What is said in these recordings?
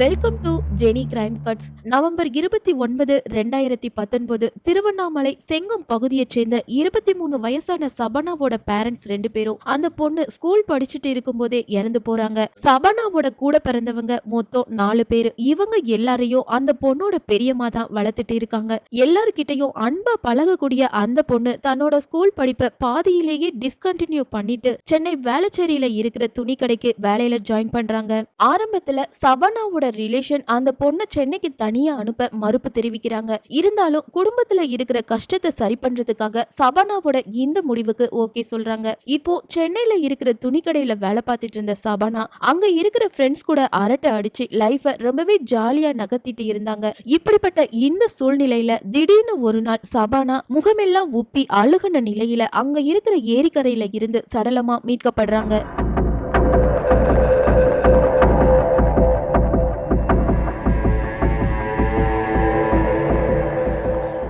Welcome to Jenny crime cuts November இருபத்தி ஒன்பது ரெண்டாயிரத்தி பத்தொன்பது திருவண்ணாமலை செங்கம் பகுதியைச் சேர்ந்த இருபத்தி மூணு வயசான சபனாவோட பேரண்ட்ஸ் ரெண்டு பேரும் அந்த பொண்ணு ஸ்கூல் படிச்சுட்டு இருக்கும்போதே இறந்து போறாங்க. சபனாவோட கூட பிறந்தவங்க மொத்தம் நாலு பேரு. இவங்க எல்லாரையும் அந்த பொண்ணோட பெரியம்மா தான் வளர்த்துட்டு இருக்காங்க. எல்லார்கிட்டையும் அன்பா பழகக்கூடிய அந்த பொண்ணு தன்னோட ஸ்கூல் படிப்பை பாதியிலேயே டிஸ்கண்டினியூ பண்ணிட்டு சென்னை வேளச்சேரியில இருக்கிற துணி கடைக்கு வேலையில ஜாயின் பண்றாங்க. ஆரம்பத்துல சபனாவோட ரிலேஷன் அந்த பொண்ணை சென்னைக்கு தனியா அனுப்ப மறுப்பு தெரிவிக்கிறாங்க. இருந்தாலும் குடும்பத்துல இருக்கிற கஷ்டத்தை சரி பண்றதுக்காக சபானாவோட இந்த முடிவுக்கு ஓகே சொல்றாங்க. இப்போ சென்னையில இருக்கிற துணி கடையில வேலை பார்த்துட்டு இருந்த சபானா அங்க இருக்கிற ஃப்ரெண்ட்ஸ் கூட அரட்டை அடிச்சு லைஃப ரொம்பவே ஜாலியா நகர்த்திட்டு இருந்தாங்க. இப்படிப்பட்ட இந்த சூழ்நிலையில திடீர்னு ஒரு நாள் சபானா முகமெல்லாம் உப்பி அழுகுன நிலையில அங்க இருக்கிற ஏரிக்கரையில இருந்து சடலமா மீட்கப்படுறாங்க.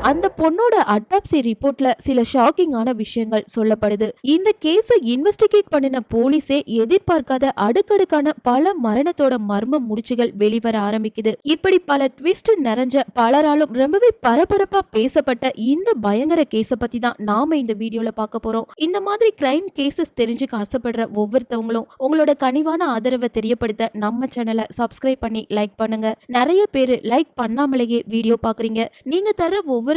அந்த பொண்ணோட அட்டாப்சி ரிப்போர்ட்ல சில ஷாக்கிங்கான விஷயங்கள் சொல்லப்படுது. இந்த கேஸை இன்வெஸ்டிகேட் பண்ணின போலீஸே எதிர்பார்க்காத அடுக்கடுக்கான பல மரணத்தோட மர்ம முடிச்சுகள் வெளிவர ஆரம்பிக்குது. இப்படி பல ட்விஸ்ட் நிறைஞ்ச பலராலும் ரொம்பவே பரபரப்பா பேசப்பட்ட இந்த பயங்கர கேஸ பத்தி தான் நாம இந்த வீடியோல பார்க்க போறோம். இந்த மாதிரி கிரைம் கேசஸ் தெரிஞ்சுக்க ஆசைப்படுற ஒவ்வொருத்தவங்களும் உங்களோட கனிவான ஆதரவை தெரியப்படுத்த நம்ம சேனலை சப்ஸ்கிரைப் பண்ணி லைக் பண்ணுங்க. நிறைய பேர் லைக் பண்ணாமலேயே வீடியோ பாக்குறீங்க நீங்க தர ஒவ்வொரு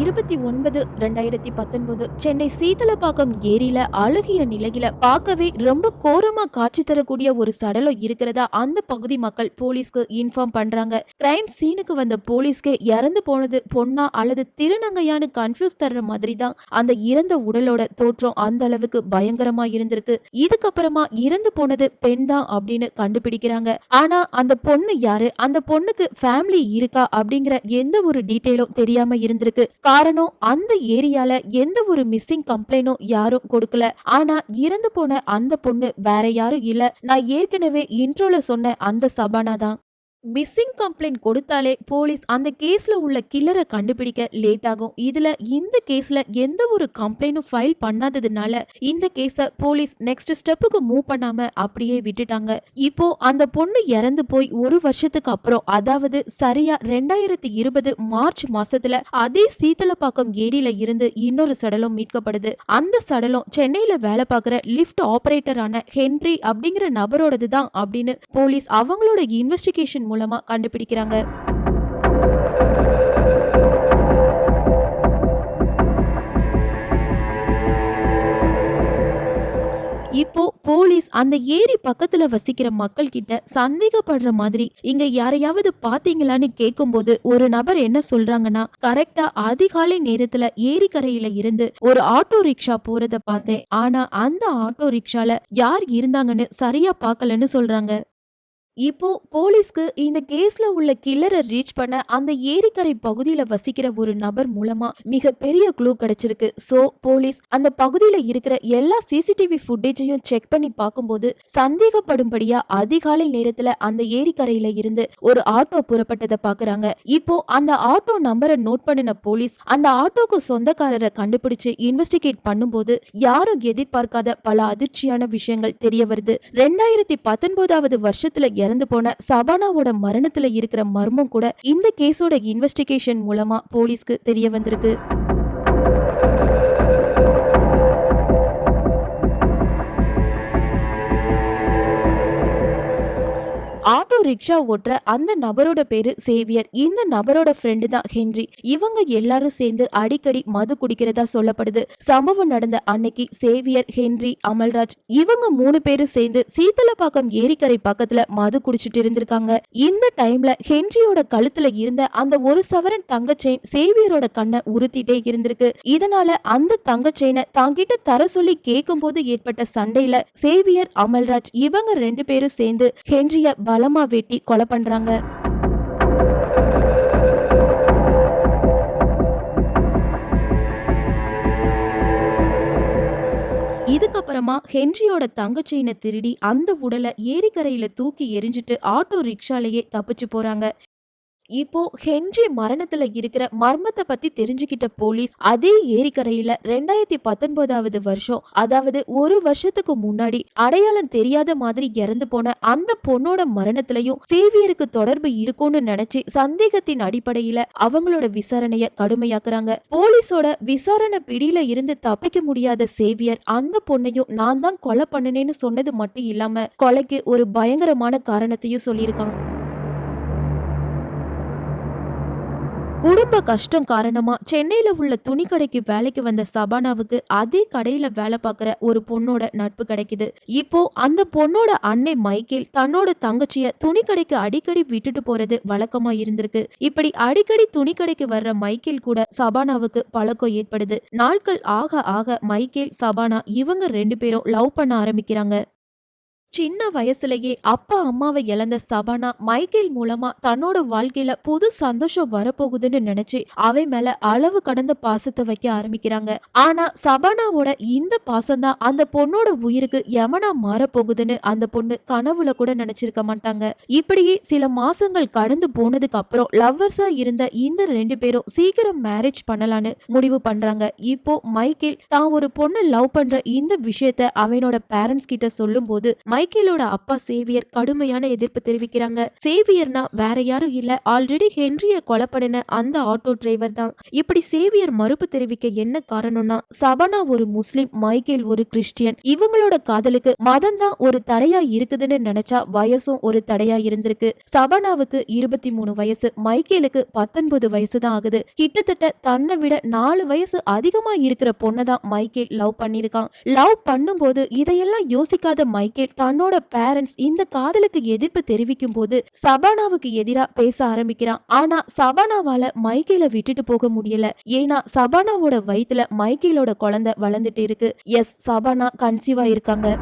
இருபத்தி ஒன்பது ரெண்டாயிரத்தி பத்தொன்பது சென்னை சீதலப்பாக்கம் ஏரியில அழுகிய நிலையில பார்க்கவே ரொம்ப கோரமா காட்சி தரக்கூடிய ஒரு சடலம் இருக்கிறதா அந்த பகுதி மக்கள் போலீஸ்க்கு இன்ஃபார்ம் பண்றாங்க. கிரைம் சீனுக்கு வந்த போலீஸ்க்கு இறந்து போனது பொண்ணா அல்லது திருநங்கையான்னு கன்ஃபியூஸ் தர்ற மாதிரி தான் அந்த இறந்த உடலோட தோற்றம் அந்த அளவுக்கு பயங்கரமா இருந்திருக்கு. இதுக்கப்புறமா இறந்து போனது பெண் தான் அப்படின்னு கண்டுபிடிக்கிறாங்க. ஆனா அந்த பொண்ணு யாரு? அந்த பொண்ணுக்கு ஃபேமிலி இருக்கா அப்படிங்கிற எந்த ஒரு டீட்டெயிலும் தெரியாம இருந்திருக்கு. காரணம் அந்த ஏரியால எந்த ஒரு மிஸ்ஸிங் கம்ப்ளைண்டும் யாரும் கொடுக்கல. ஆனா இறந்து போன அந்த பொண்ணு வேற யாரும் இல்ல. நான் ஏற்கனவே இன்ட்ரோல சொன்ன அந்த சபானா தான். மிஸ்ஸிங் கம்ப்ளைண்ட் கொடுத்தாலே போலீஸ் அந்த கேஸ்ல உள்ள கில்லரை கண்டுபிடிக்க லேட் ஆகும். இதுல இந்த கேஸ்ல எந்த ஒரு கம்ப்ளைண்டும் ஃபைல் பண்ணாததுனால இந்த கேஸ போலீஸ் நெக்ஸ்ட் ஸ்டெப்புக்கு மூவ் பண்ணாம அப்படியே விட்டுட்டாங்க. இப்போ அந்த பொண்ணு இறந்து போய் ஒரு வருஷத்துக்கு அப்புறம் அதாவது சரியா ரெண்டாயிரத்தி இருபது மார்ச் மாசத்துல அதே சீத்தலப்பாக்கம் ஏரியில இருந்து இன்னொரு சடலம் மீட்கப்படுது. அந்த சடலம் சென்னையில வேலை பார்க்குற லிஃப்ட் ஆபரேட்டரான ஹென்ரி அப்படிங்கிற நபரோடது தான் அப்படின்னு போலீஸ் அவங்களோட இன்வெஸ்டிகேஷன் மூலமா கண்டுபிடிக்கிறாங்க. இப்போ போலீஸ் அந்த ஏரி பக்கத்துல வசிக்கிற மக்கள் கிட்ட சந்தேகப்படுற மாதிரி இங்க யாரையாவது பாத்தீங்களான்னு கேக்கும்போது ஒரு நபர் என்ன சொல்றாங்கன்னா கரெக்டா அதிகாலை நேரத்துல ஏரி கரையில இருந்து ஒரு ஆட்டோ ரிக்ஷா போறத பார்த்தேன். ஆனா அந்த ஆட்டோ ரிக்ஷால யார் இருந்தாங்கன்னு சரியா பாக்கலன்னு சொல்றாங்க. இப்போ போலீஸ்க்கு இந்த கேஸ்ல உள்ள கில்லரை ரீச் பண்ண அந்த ஏரிக்கரை பகுதியில வசிக்கிற ஒரு நபர் மூலமா மிக பெரிய க்ளூ கிடைச்சிருக்கு. சோ போலீஸ் அந்த பகுதியில இருக்கிற எல்லா சிசிடிவி ஃபுட்டேஜையும் செக் பண்ணி பார்க்கும்போது சந்தேகப்படும்படியா அதிகாலை நேரத்துல அந்த ஏரிக்கரையில இருந்து ஒரு ஆட்டோ புறப்பட்டதை பாக்குறாங்க இப்போ அந்த ஆட்டோ நம்பரை நோட் பண்ணின போலீஸ் அந்த ஆட்டோக்கு சொந்தக்காரரை கண்டுபிடிச்சு இன்வெஸ்டிகேட் பண்ணும்போது யாரும் எதிர்பார்க்காத பல அதிர்ச்சியான விஷயங்கள் தெரிய வருது. ரெண்டாயிரத்தி பத்தொன்பதாவது வருஷத்துல இறந்து போன சபானாவோட மரணத்துல இருக்கிற மர்மம் கூட இந்த கேஸோட இன்வெஸ்டிகேஷன் மூலமா போலீஸ்க்கு தெரிய வந்திருக்கு. ஆட்டோ ரிக்ஷா ஓட்டுற அந்த நபரோட பேரு சேவியர். இந்த நபரோட ஃப்ரெண்டு தான் ஹென்றி. இவங்க எல்லாரும் சேர்ந்து அடிக்கடி மது குடிக்கிறதா சொல்லப்படுது. சம்பவம் நடந்த அன்னைக்கு சேவியர் ஹென்றி அமல்ராஜ் இவங்க மூணு பேரும் சேர்ந்து சீத்தலப்பாக்கம் ஏரிக்கரை பக்கத்துல மது குடிச்சிட்டு இருந்திருக்காங்க. இந்த டைம்ல ஹென்ரியோட கழுத்துல இருந்த அந்த ஒரு சவரன் தங்க செயின் சேவியரோட கண்ணை உறுத்திட்டே இருந்திருக்கு. இதனால அந்த தங்க செயினை தாங்கிட்ட தர சொல்லி கேட்கும் போது ஏற்பட்ட சண்டையில சேவியர் அமல்ராஜ் இவங்க ரெண்டு பேரும் சேர்ந்து ஹென்ரிய பலமா வெட்டி கொலை பண்றாங்க. இதுக்கப்புறமா ஹென்ரியோட தங்கச்செயினை திருடி அந்த உடலை ஏரிக்கரையில தூக்கி எரிஞ்சிட்டு ஆட்டோ ரிக்ஷாலேயே தப்பிச்சு போறாங்க. இப்போ ஹென்றி மரணத்துல இருக்கிற மர்மத்தை பத்தி தெரிஞ்சுக்கிட்ட போலீஸ் அதே ஏரிக்கரையில ரெண்டாயிரத்தி பத்தொன்பதாவது வருஷம் அதாவது ஒரு வருஷத்துக்கு முன்னாடி அடையாளம் தெரியாத மாதிரி இறந்து போன அந்த பொண்ணோட மரணத்திலையும் சேவியருக்கு தொடர்பு இருக்கும்னு நினைச்சு சந்தேகத்தின் அடிப்படையில அவங்களோட விசாரணைய கடுமையாக்குறாங்க. போலீஸோட விசாரணை பிடியில இருந்து தப்பிக்க முடியாத சேவியர் அந்த பொண்ணையும் நான் தான் கொலை பண்ணினேன்னு சொன்னது மட்டும் இல்லாம கொலைக்கு ஒரு பயங்கரமான காரணத்தையும் சொல்லியிருக்கான் குடும்ப கஷ்டம் காரணமா சென்னையில உள்ள துணி கடைக்கு வேலைக்கு வந்த சபானாவுக்கு அதே கடையில வேலை பார்க்குற ஒரு பொண்ணோட நட்பு கிடைக்குது. இப்போ அந்த பொண்ணோட அன்னை மைக்கேல் தன்னோட தங்கச்சிய துணி கடைக்கு அடிக்கடி விட்டுட்டு போறது வழக்கமா இருந்திருக்கு. இப்படி அடிக்கடி துணி கடைக்கு வர்ற மைக்கேல் கூட சபானாவுக்கு பழக்கம் ஏற்படுது. நாட்கள் ஆக ஆக மைக்கேல் சபானா இவங்க ரெண்டு பேரும் லவ் பண்ண ஆரம்பிக்கிறாங்க. சின்ன வயசுலயே அப்பா அம்மாவை இழந்த சபானா மைக்கேல் மூலமா தன்னோட வாழ்க்கையில புது சந்தோஷம் வரப்போகுதுன்னு நினைச்சு அவை மேல அளவு கடந்த பாசத்தை வைக்க ஆரம்பிக்கிறாங்க. ஆனா சபானாவோட இந்த பாசம்தான் அந்த பொண்ணோட உயிருக்கு யமனா மாறப்போகுதுன்னு அந்த பொண்ணு கனவுல கூட நினைச்சிருக்க மாட்டாங்க. இப்படியே சில மாசங்கள் கடந்து போனதுக்கு அப்புறம் லவ்வர்ஸா இருந்த இந்த ரெண்டு பேரும் சீக்கிரம் மேரேஜ் பண்ணலான்னு முடிவு பண்றாங்க. இப்போ மைக்கேல் தான் ஒரு பொண்ணு லவ் பண்ற இந்த விஷயத்த அவனோட பேரண்ட்ஸ் கிட்ட சொல்லும் போது மைக்கேலோட அப்பா சேவியர் கடுமையான எதிர்ப்பு தெரிவிக்கிறாங்க. சேவியர்னா வேற யாரும் இல்ல. ஆல்ரெடி ஹென்ரிய கொலை பண்ணின அந்த ஆட்டோ டிரைவர் தான். இப்படி சேவியர் மறுப்பு தெரிவிக்க என்ன காரணம்னா சபனா ஒரு முஸ்லிம் மைக்கேல் ஒரு கிறிஸ்டியன். இவங்களோட காதலுக்கு மதம் தான் ஒரு தடையா இருக்குதுன்னு நினைச்சா வயசும் ஒரு தடையா இருந்திருக்கு. சபனாவுக்கு இருபத்தி மூணு வயசு மைக்கேலுக்கு பத்தொன்பது வயசு தான் ஆகுது. கிட்டத்தட்ட தன்னை விட நாலு வயசு அதிகமா இருக்கிற பொண்ணை தான் மைக்கேல் லவ் பண்ணிருக்கான் லவ் பண்ணும்போது இதையெல்லாம் யோசிக்காத மைக்கேல் தன்னோட பேரண்ட்ஸ் இந்த காதலுக்கு எதிர்ப்பு தெரிவிக்கும் போது சபானாவுக்கு எதிரா பேச ஆரம்பிக்கிறான். ஆனா சபானாவால மைக்கேல விட்டுட்டு போக முடியல. ஏன்னா சபானாவோட வயித்துல மைக்கேலோட குழந்தை வளர்ந்துட்டு இருக்கு. எஸ் சபானா கன்சீவா இருக்காங்க.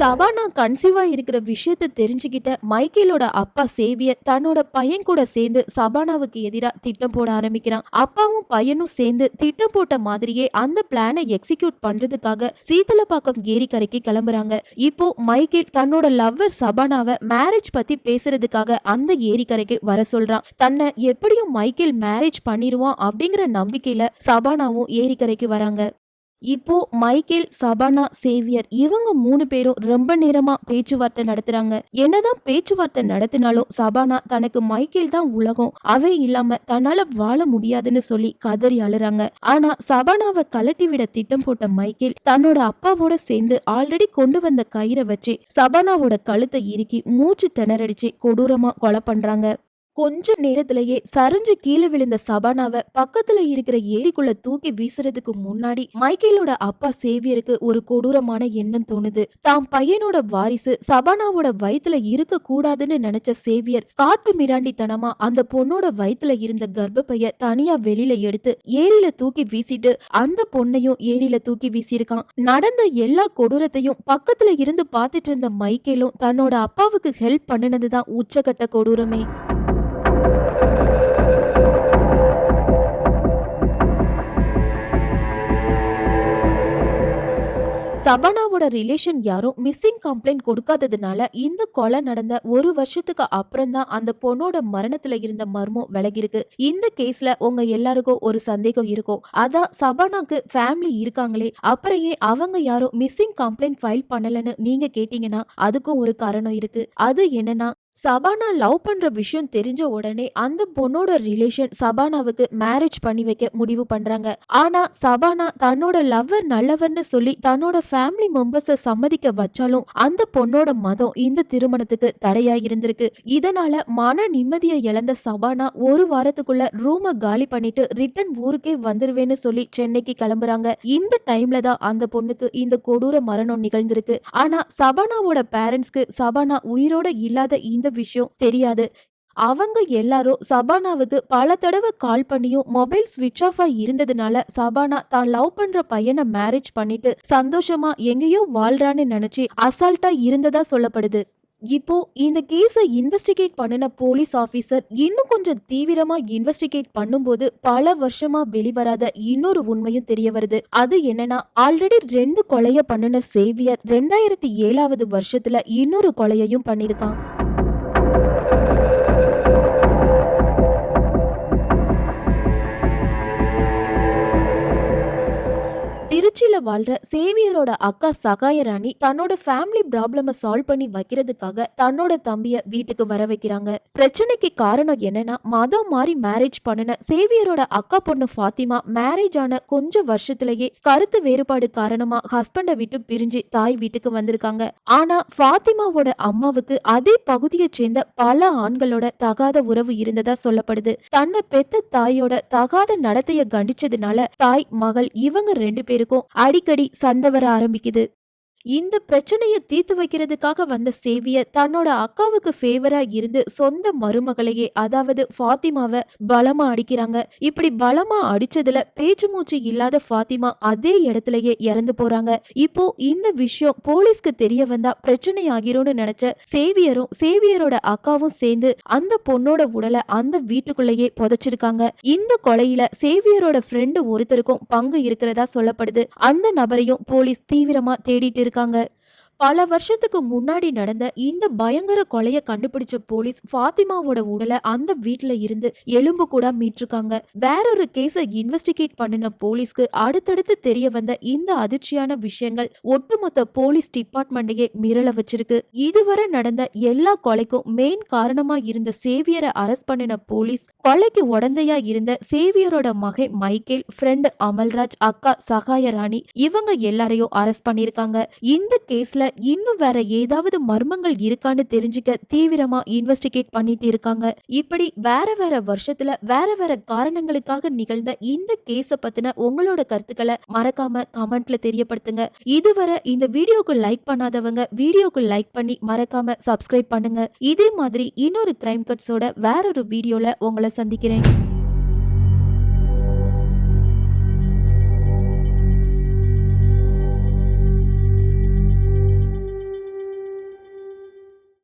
சபானா கன்சீவா இருக்கிற விஷயத்த தெரிஞ்சுக்கிட்ட மைக்கேலோட அப்பா சேவியர் தன்னோட பையன் கூட சேர்ந்து சபானாவுக்கு எதிராக திட்டம் போட ஆரம்பிக்கிறான். அப்பாவும் பையனும் சேர்ந்து திட்டம் போட்ட மாதிரியே அந்த பிளானை எக்ஸிக்யூட் பண்றதுக்காக சீத்தலப்பாக்கம் ஏரிக்கரைக்கு கிளம்புறாங்க. இப்போ மைக்கேல் தன்னோட லவ்வர் சபானாவை மேரேஜ் பத்தி பேசுறதுக்காக அந்த ஏரிக்கரைக்கு வர சொல்றான். தன்னை எப்படியும் மைக்கேல் மேரேஜ் பண்ணிடுவான் அப்படிங்கிற நம்பிக்கையில சபானாவும் ஏரிக்கரைக்கு வராங்க. இப்போ மைக்கேல் சபானா சேவியர் இவங்க மூணு பேரும் ரொம்ப நேரமா பேச்சுவார்த்தை நடத்துறாங்க. என்னதான் பேச்சுவார்த்தை நடத்தினாலும் சபானா தனக்கு மைக்கேல் தான் உலகம். அவை இல்லாம தன்னால வாழ முடியாதுன்னு சொல்லி கதறி அழுறாங்க. ஆனா சபானாவை கலட்டி விட திட்டம் போட்ட மைக்கேல் தன்னோட அப்பாவோட சேர்ந்து ஆல்ரெடி கொண்டு வந்த கயிறை வச்சு சபானாவோட கழுத்தை இறுக்கி மூச்சு திணறடிச்சு கொடூரமா கொலை பண்றாங்க. கொஞ்ச நேரத்திலேயே சரிஞ்சு கீழே விழுந்த சபானாவை பக்கத்துல இருக்கிற ஏரிக்குள்ள தூக்கி வீசுறதுக்கு முன்னாடி மைக்கேலோட அப்பா சேவியருக்கு ஒரு கொடூரமான எண்ணம் தோணுது. தாம் பையனோட வாரிசு சபானாவோட வயிற்றுல இருக்க கூடாதுன்னு நினைச்ச சேவியர் காட்டு மிராண்டித்தனமா அந்த பொண்ணோட வயிற்றுல இருந்த கர்ப்பப்பைய தனியா வெளியில எடுத்து ஏரியில தூக்கி வீசிட்டு அந்த பொண்ணையும் ஏரியில தூக்கி வீசியிருக்கான். நடந்த எல்லா கொடூரத்தையும் பக்கத்துல இருந்து பார்த்துட்டு இருந்த மைக்கேலும் தன்னோட அப்பாவுக்கு ஹெல்ப் பண்ணினதுதான் உச்சக்கட்ட கொடூரமே. சபானாவோட ரிலேஷன் யாரும் மிஸ்ஸிங் கம்ப்ளைண்ட் கொடுக்காததுனால இந்த கொலை நடந்த ஒரு வருஷத்துக்கு அப்புறம் தான் அந்த பொண்ணோட மரணத்துல இருந்த மர்மம் விலகிருக்கு. இந்த கேஸ்ல உங்க எல்லாருக்கும் ஒரு சந்தேகம் இருக்கும். அதான் சபானாக்கு ஃபேமிலி இருக்காங்களே அப்புறம் ஏன் அவங்க யாரும் மிஸ்ஸிங் கம்ப்ளைண்ட் ஃபைல் பண்ணலன்னு நீங்க கேட்டீங்கன்னா அதுக்கும் ஒரு காரணம் இருக்கு. அது என்னன்னா சபானா லவ் பண்ணுற விஷயம் தெரிஞ்ச உடனே அந்த பொண்ணோட ரிலேஷன் சபானாவுக்கு மேரேஜ் பண்ணி வைக்க முடிவு பண்ணுறாங்க ஆனால் சபானா தன்னோட லவ்வர் நல்லவர்னு சொல்லி தன்னோட ஃபேமிலி மெம்பர்ஸை சம்மதிக்க வச்சாலும் அந்த பொண்ணோட மதம் இந்த திருமணத்துக்கு தடையாக இருந்திருக்கு. இதனால மன நிம்மதியை இழந்த சபானா ஒரு வாரத்துக்குள்ள ரூமை காலி பண்ணிட்டு ரிட்டன் ஊருக்கே வந்துருவேன்னு சொல்லி சென்னைக்கு கிளம்புறாங்க. இந்த டைம்ல தான் அந்த பொண்ணுக்கு இந்த கொடூர மரணம் நிகழ்ந்திருக்கு. ஆனா சபானாவோட பேரண்ட்ஸ்க்கு சபானா உயிரோட இல்லாத இந்த விஷயம் தெரியாது. அவங்க எல்லாரும் சபானாவுக்கு பல தடவை கால் பண்ணியும் மொபைல் ஸ்விட்ச் ஆஃப் இருந்ததுனால சபானா தான் லவ் பண்ற பையனை மேரேஜ் பண்ணிட்டு சந்தோஷமா எங்கேயோ வாழ்றான்னு நினைச்சு அசால்ட்டா இருந்ததா சொல்லப்படுது. இப்போ இந்த கேஸை இன்வெஸ்டிகேட் பண்ணின போலீஸ் ஆஃபீஸர் இன்னும் கொஞ்சம் தீவிரமா இன்வெஸ்டிகேட் பண்ணும்போது பல வருஷமா வெளிவராத இன்னொரு உண்மையும் தெரிய வருது. அது என்னன்னா ஆல்ரெடி ரெண்டு கொலைய பண்ணின சேவியர் ரெண்டாயிரத்தி ஏழாவது வருஷத்துல இன்னொரு கொலையையும் பண்ணிருக்கான் சிறு திருச்சியில வாழ்ற சேவியரோட அக்கா சகாயராணி தன்னோட ஃபேமிலி ப்ராப்ளம சால்வ் பண்ணி வைக்கிறதுக்காக தன்னோட தம்பிய வீட்டுக்கு வர வைக்கிறாங்க. பிரச்சனைக்கு காரணம் என்னன்னா மதம் மாறி மேரேஜ் பண்ணின சேவியரோட அக்கா பொண்ணு ஃபாத்திமா மேரேஜ் ஆன கொஞ்ச வருஷத்திலேயே கருத்து வேறுபாடு காரணமா ஹஸ்பண்டை விட்டு பிரிஞ்சு தாய் வீட்டுக்கு வந்திருக்காங்க. ஆனா ஃபாத்திமாவோட அம்மாவுக்கு அதே பகுதியை சேர்ந்த பல ஆண்களோட தகாத உறவு இருந்ததா சொல்லப்படுது. தன்னை பெத்த தாயோட தகாத நடத்தைய கண்டிச்சதுனால தாய் மகள் இவங்க ரெண்டு பேருக்கும் அடிக்கடி சண்டை வர ஆரம்பிக்குது. இந்த பிரச்சனையை தீர்த்து வைக்கிறதுக்காக வந்த சேவியர் தன்னோட அக்காவுக்கு ஃபேவரா இருந்து சொந்த மருமகளையே அதாவது ஃபாத்திமாவை பலமா அடிக்கிறாங்க. இப்படி பலமா அடிச்சதுல பேச்சு மூச்சு இல்லாத ஃபாத்திமா அதே இடத்துலயே இறந்து போறாங்க. இப்போ இந்த விஷயம் போலீஸ்க்கு தெரிய வந்தா பிரச்சனை ஆகிரும்னு நினைச்ச சேவியரும் சேவியரோட அக்காவும் சேர்ந்து அந்த பொண்ணோட உடலை அந்த வீட்டுக்குள்ளேயே புதைச்சிருக்காங்க. இந்த கொலையில சேவியரோட ஃப்ரெண்டு ஒருத்தருக்கும் பங்கு இருக்கிறதா சொல்லப்படுது. அந்த நபரையும் போலீஸ் தீவிரமா தேடிட்டு இருக்காங்க. பல வருஷத்துக்கு முன்னாடி நடந்த இந்த பயங்கர கொலைய கண்டுபிடிச்ச போலீஸ் ஃபாத்திமாவோட உடலை அந்த வீட்டுல இருந்து எலும்பு கூட மீட்டிருக்காங்க. வேறொரு கேஸை இன்வெஸ்டிகேட் பண்ணின போலீஸ்க்கு அடுத்தடுத்து தெரிய வந்த இந்த அதிர்ச்சியான விஷயங்கள் ஒட்டுமொத்த போலீஸ் டிபார்ட்மெண்ட்டையே மிரள வச்சிருக்கு. இதுவரை நடந்த எல்லா கொலைக்கும் மெயின் காரணமா இருந்த சேவியரை அரெஸ்ட் பண்ணின போலீஸ் கொலைக்கு உடந்தையா இருந்த சேவியரோட மகை மைக்கேல் ஃப்ரெண்ட் அமல்ராஜ் அக்கா சகாய ராணி இவங்க எல்லாரையும் அரெஸ்ட் பண்ணிருக்காங்க இந்த கேஸ்ல இன்னும் வேற ஏதாவது மர்மங்கள் இருக்கான்னு தெரிஞ்சுக்க தீவிரமா இன்வெஸ்டிகேட் பண்ணிட்டு இருக்காங்க. இப்படி வேற வேற வருஷத்துல வேற வேற காரணங்களுக்காக நிகழ்ந்த இந்த கேஸ பத்தின உங்களோட கருத்துக்களை மறக்காம கமெண்ட்ல தெரியப்படுத்துங்க. இதுவரை இந்த வீடியோக்கு லைக் பண்ணாதவங்க வீடியோக்கு லைக் பண்ணி மறக்காம சப்ஸ்கிரைப் பண்ணுங்க. இதே மாதிரி இன்னொரு கிரைம் கட்ஸோட வேறொரு வீடியோல உங்களை சந்திக்கிறேன்.